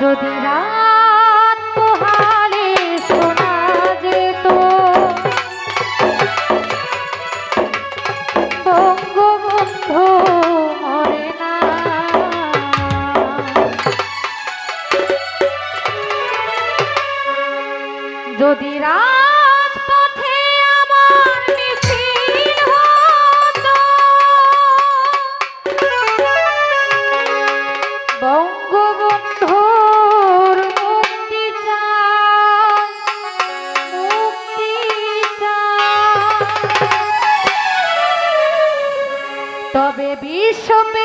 যদি রাত তবে